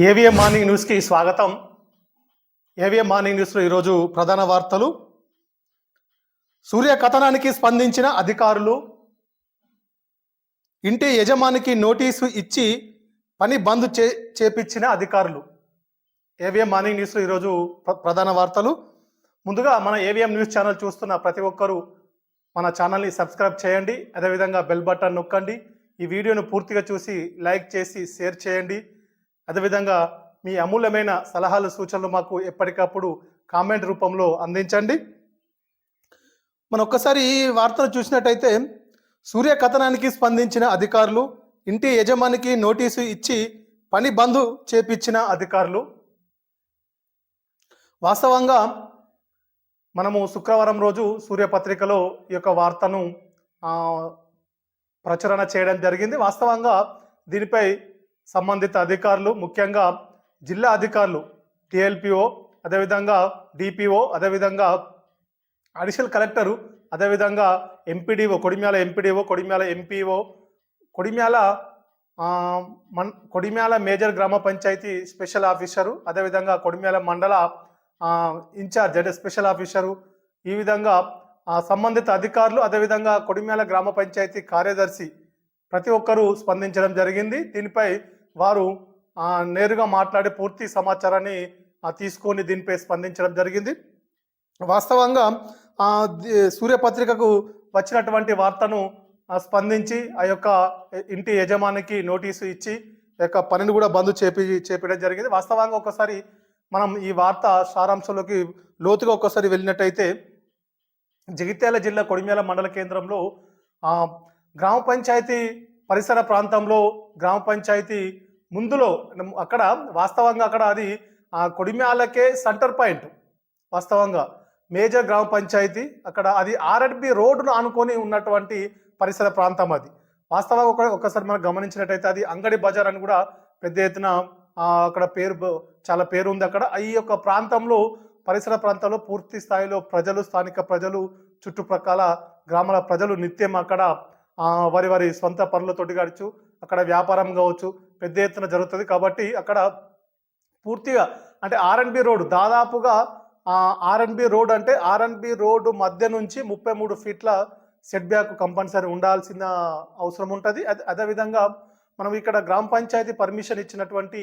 AVM morning న్యూస్కి స్వాగతం. AVM morning న్యూస్లో ఈరోజు ప్రధాన వార్తలు. సూర్య కథనానికి స్పందించిన అధికారులు. ఇంటి యజమానికి నోటీసు ఇచ్చి పని బంద్ చే చేపించిన అధికారులు. ఏవిఎం మార్నింగ్ న్యూస్లో ఈరోజు ప్ర- ప్రధాన వార్తలు. ముందుగా మన ఏవిఎం న్యూస్ ఛానల్ చూస్తున్న ప్రతి ఒక్కరూ మన ఛానల్ని సబ్స్క్రైబ్ చేయండి. అదేవిధంగా బెల్ బటన్ నొక్కండి. ఈ వీడియోను పూర్తిగా చూసి లైక్ చేసి షేర్ చేయండి. అదేవిధంగా మీ అమూల్యమైన సలహాలు సూచనలు మాకు ఎప్పటికప్పుడు కామెంట్ రూపంలో అందించండి. మనం ఒక్కసారి ఈ వార్తను చూసినట్టయితే సూర్య కథనానికి స్పందించిన అధికారులు ఇంటి యజమానికి నోటీసు ఇచ్చి పని బంద్ చేపించిన అధికారులు. వాస్తవంగా మనము శుక్రవారం రోజు సూర్యపత్రికలో ఈ యొక్క వార్తను ప్రచురణ చేయడం జరిగింది. వాస్తవంగా దీనిపై సంబంధిత అధికారులు ముఖ్యంగా జిల్లా అధికారులు టిఎల్పిఓ అదేవిధంగా డిపిఓ అదేవిధంగా అడిషనల్ కలెక్టరు అదేవిధంగా MPDO Kodimyal MPDO Kodimyal MPO Kodimyal Mann Kodimial major గ్రామ పంచాయతీ స్పెషల్ ఆఫీసరు అదేవిధంగా కొడిమ్యాల మండల ఇన్ఛార్జ్ అంటే స్పెషల్ ఆఫీసరు ఈ విధంగా సంబంధిత అధికారులు అదేవిధంగా కొడిమ్యాల గ్రామ పంచాయతీ కార్యదర్శి ప్రతి ఒక్కరూ స్పందించడం జరిగింది. దీనిపై వారు నేరుగా మాట్లాడి పూర్తి సమాచారాన్ని తీసుకొని దీనిపై స్పందించడం జరిగింది. వాస్తవంగా సూర్యపత్రికకు వచ్చినటువంటి వార్తను స్పందించి ఆ యొక్క ఇంటి యజమానికి నోటీసు ఇచ్చి ఆ యొక్క పనిని కూడా బంద్ చేపి చేపడం జరిగింది. వాస్తవంగా ఒకసారి మనం ఈ వార్త సారాంశంలోకి లోతుగా ఒక్కసారి వెళ్ళినట్టయితే జగిత్యాల జిల్లా కొడిమేల మండల కేంద్రంలో గ్రామ పంచాయతీ పరిసర ప్రాంతంలో గ్రామ పంచాయతీ ముందులో అక్కడ వాస్తవంగా అక్కడ అది ఆ, కొడిమ్యాలకే సెంటర్ పాయింట్ వాస్తవంగా. మేజర్ గ్రామ పంచాయతీ అక్కడ అది ఆర్ఎడ్బి రోడ్డును ఆనుకొని ఉన్నటువంటి పరిసర ప్రాంతం అది. వాస్తవంగా ఒక ఒకసారి మనం గమనించినట్టయితే అది అంగడి బజార్ అని కూడా పెద్ద ఎత్తున అక్కడ పేరు చాలా పేరు ఉంది అక్కడ. ఈ యొక్క ప్రాంతంలో పరిసర ప్రాంతంలో పూర్తి స్థాయిలో ప్రజలు స్థానిక ప్రజలు చుట్టుప్రక్కల గ్రామాల ప్రజలు నిత్యం అక్కడ వారి వారి సొంత పనులతోటి గడచు అక్కడ వ్యాపారం కావచ్చు పెద్ద ఎత్తున జరుగుతుంది. కాబట్టి అక్కడ పూర్తిగా అంటే ఆర్ఎన్బి రోడ్ దాదాపుగా ఆర్ఎన్బి రోడ్ అంటే ఆర్ఎన్బి రోడ్డు మధ్య నుంచి ముప్పై మూడు ఫీట్ల సెట్ బ్యాక్ కంపల్సరీ ఉండాల్సిన అవసరం ఉంటుంది. అదే అదేవిధంగా మనం ఇక్కడ గ్రామ పంచాయతీ పర్మిషన్ ఇచ్చినటువంటి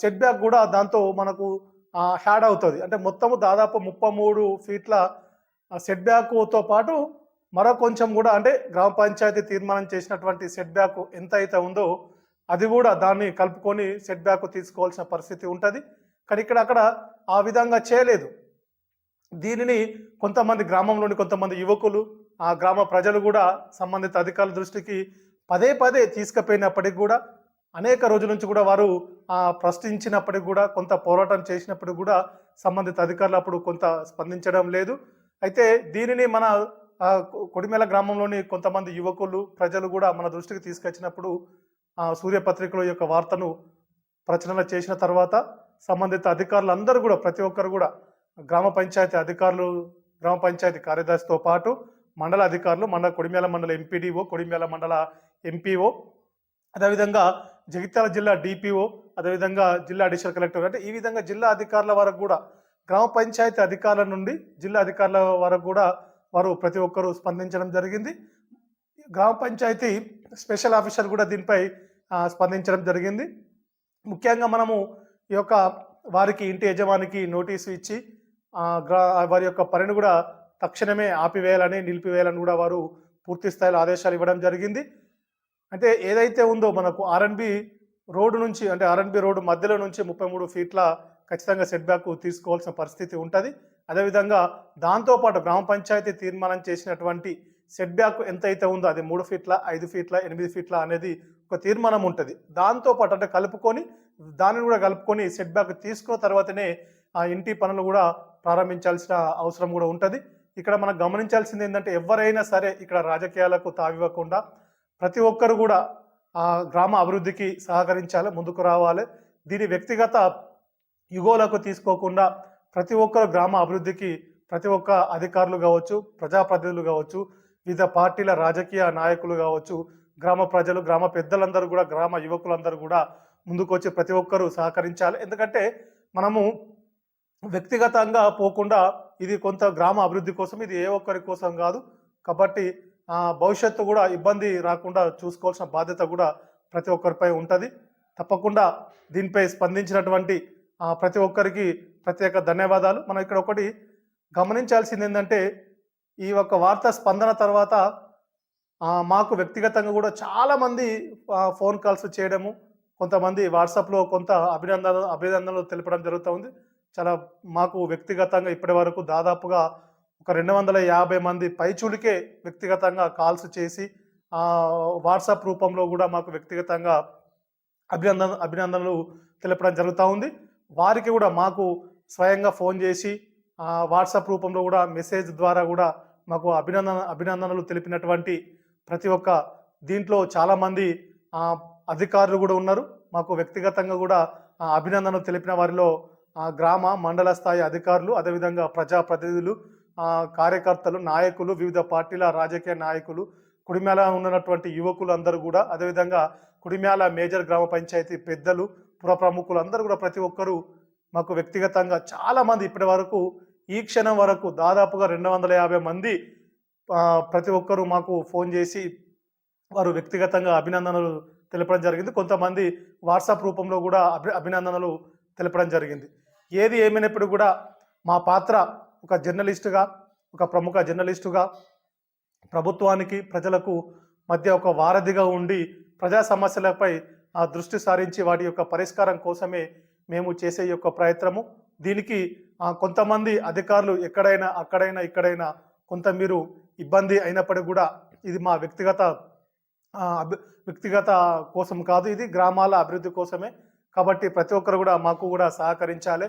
సెట్ బ్యాక్ కూడా దాంతో మనకు హ్యాడ్ అవుతుంది. అంటే మొత్తము దాదాపు ముప్పై మూడు ఫీట్ల సెట్ బ్యాక్తో పాటు మరో కొంచెం కూడా అంటే గ్రామ పంచాయతీ తీర్మానం చేసినటువంటి సెట్ బ్యాక్ ఎంత అయితే ఉందో అది కూడా దాన్ని కలుపుకొని సెట్ బ్యాక్ తీసుకోవాల్సిన పరిస్థితి ఉంటుంది. కానీ ఇక్కడ అక్కడ ఆ విధంగా చేయలేదు. దీనిని కొంతమంది గ్రామంలోని కొంతమంది యువకులు ఆ గ్రామ ప్రజలు కూడా సంబంధిత అధికారుల దృష్టికి పదే పదే తీసుకుపోయినప్పటికి కూడా అనేక రోజుల నుంచి కూడా వారు ఆ, ప్రశ్నించినప్పటికి కూడా కొంత పోరాటం చేసినప్పటికి కూడా సంబంధిత అధికారులు అప్పుడు కొంత స్పందించడం లేదు. అయితే దీనిని మన ఆ, కొడిమేల గ్రామంలోని కొంతమంది యువకులు ప్రజలు కూడా మన దృష్టికి తీసుకొచ్చినప్పుడు సూర్యపత్రికలో యొక్క వార్తను ప్రచురణ చేసిన తర్వాత సంబంధిత అధికారులు అందరూ కూడా ప్రతి ఒక్కరు కూడా గ్రామ పంచాయతీ అధికారులు గ్రామ పంచాయతీ కార్యదర్శితో పాటు మండల అధికారులు మండల కొడిమేల మండల ఎంపీడీఓ కొడిమేల మండల ఎంపీఓ అదేవిధంగా జగిత్యాల జిల్లా డిపిఓ అదేవిధంగా జిల్లా అడిషనల్ కలెక్టర్ అంటే ఈ విధంగా జిల్లా అధికారుల వరకు కూడా గ్రామ పంచాయతీ అధికారుల నుండి జిల్లా అధికారుల వరకు కూడా వారు ప్రతి ఒక్కరూ స్పందించడం జరిగింది. గ్రామ పంచాయతీ స్పెషల్ ఆఫీసర్ కూడా దీనిపై స్పందించడం జరిగింది. ముఖ్యంగా మనము ఈ యొక్క వారికి ఇంటి యజమానికి నోటీసు ఇచ్చి గ్రా వారి యొక్క పనిని కూడా తక్షణమే ఆపివేయాలని నిలిపివేయాలని కూడా వారు పూర్తి స్థాయిలో ఆదేశాలు ఇవ్వడం జరిగింది. అంటే ఏదైతే ఉందో మనకు ఆర్ఎన్బి రోడ్డు నుంచి అంటే ఆర్ఎన్బి రోడ్డు మధ్యలో నుంచి ముప్పై మూడు ఫీట్ల ఖచ్చితంగా సెట్ బ్యాక్ తీసుకోవాల్సిన పరిస్థితి ఉంటుంది. అదేవిధంగా దాంతోపాటు గ్రామ పంచాయతీ తీర్మానం చేసినటువంటి సెట్ బ్యాక్ ఎంత అయితే ఉందో అది మూడు ఫీట్ల ఐదు ఫీట్ల ఎనిమిది ఫీట్ల అనేది ఒక తీర్మానం ఉంటుంది. దాంతో పాటు అంటే కలుపుకొని దానిని కూడా కలుపుకొని సెట్ బ్యాక్ తీసుకున్న తర్వాతనే ఆ ఇంటి పనులు కూడా ప్రారంభించాల్సిన అవసరం కూడా ఉంటుంది. ఇక్కడ మనం గమనించాల్సింది ఏంటంటే ఎవరైనా సరే ఇక్కడ రాజకీయాలకు తావివ్వకుండా ప్రతి ఒక్కరు కూడా ఆ గ్రామ అభివృద్ధికి సహకరించాలి ముందుకు రావాలి. దీని వ్యక్తిగత యుగోలకు తీసుకోకుండా ప్రతి ఒక్కరు గ్రామ అభివృద్ధికి ప్రతి ఒక్క అధికారులు కావచ్చు ప్రజాప్రతినిధులు కావచ్చు వివిధ పార్టీల రాజకీయ నాయకులు కావచ్చు గ్రామ ప్రజలు గ్రామ పెద్దలందరూ కూడా గ్రామ యువకులందరూ కూడా ముందుకు వచ్చి ప్రతి ఒక్కరూ సహకరించాలి. ఎందుకంటే మనము వ్యక్తిగతంగా పోకుండా ఇది కొంత గ్రామ అభివృద్ధి కోసం ఇది ఏ ఒక్కరి కోసం కాదు. కాబట్టి భవిష్యత్తు కూడా ఇబ్బంది రాకుండా చూసుకోవాల్సిన బాధ్యత కూడా ప్రతి ఒక్కరిపై ఉంటుంది. తప్పకుండా దీనిపై స్పందించినటువంటి ప్రతి ఒక్కరికి ప్రత్యేక ధన్యవాదాలు. మనం ఇక్కడ ఒకటి గమనించాల్సింది ఏంటంటే ఈ యొక్క వార్త స్పందన తర్వాత మాకు వ్యక్తిగతంగా కూడా చాలామంది ఫోన్ కాల్స్ చేయడము కొంతమంది వాట్సాప్లో కొంత అభినందన అభినందనలు తెలపడం జరుగుతూ ఉంది. చాలా మాకు వ్యక్తిగతంగా ఇప్పటి వరకు దాదాపుగా ఒక రెండు వందల యాభై మంది పైచులికే వ్యక్తిగతంగా కాల్స్ చేసి వాట్సాప్ రూపంలో కూడా మాకు వ్యక్తిగతంగా అభినందన అభినందనలు తెలపడం జరుగుతూ ఉంది. వారికి కూడా మాకు స్వయంగా ఫోన్ చేసి వాట్సాప్ రూపంలో కూడా మెసేజ్ ద్వారా కూడా మాకు అభినందన అభినందనలు తెలిపినటువంటి ప్రతి ఒక్క దీంట్లో చాలామంది అధికారులు కూడా ఉన్నారు. మాకు వ్యక్తిగతంగా కూడా అభినందనలు తెలిపిన వారిలో గ్రామ మండల స్థాయి అధికారులు అదేవిధంగా ప్రజాప్రతినిధులు కార్యకర్తలు నాయకులు వివిధ పార్టీల రాజకీయ నాయకులు కుడిమేళ ఉన్నటువంటి యువకులు అందరూ కూడా అదేవిధంగా కుడిమ్యాల మేజర్ గ్రామ పంచాయతీ పెద్దలు పుర ప్రముఖులు అందరూ కూడా ప్రతి ఒక్కరూ మాకు వ్యక్తిగతంగా చాలామంది ఇప్పటి వరకు ఈ క్షణం వరకు దాదాపుగా రెండు వందల యాభై మంది ప్రతి ఒక్కరూ మాకు ఫోన్ చేసి వారు వ్యక్తిగతంగా అభినందనలు తెలపడం జరిగింది. కొంతమంది వాట్సాప్ రూపంలో కూడా అభి అభినందనలు తెలపడం జరిగింది. ఏది ఏమైనప్పుడు కూడా మా పాత్ర ఒక జర్నలిస్టుగా ఒక ప్రముఖ జర్నలిస్టుగా ప్రభుత్వానికి ప్రజలకు మధ్య ఒక వారధిగా ఉండి ప్రజా సమస్యలపై ఆ దృష్టి సారించి వాటి యొక్క పరిష్కారం కోసమే మేము చేసే యొక్క ప్రయత్నము. దీనికి కొంతమంది అధికారులు ఎక్కడైనా అక్కడైనా ఇక్కడైనా కొంత మీరు ఇబ్బంది అయినప్పటికీ కూడా ఇది మా వ్యక్తిగత అభి- వ్యక్తిగత కోసం కాదు ఇది గ్రామాల అభివృద్ధి కోసమే. కాబట్టి ప్రతి ఒక్కరు కూడా మాకు కూడా సహకరించాలి.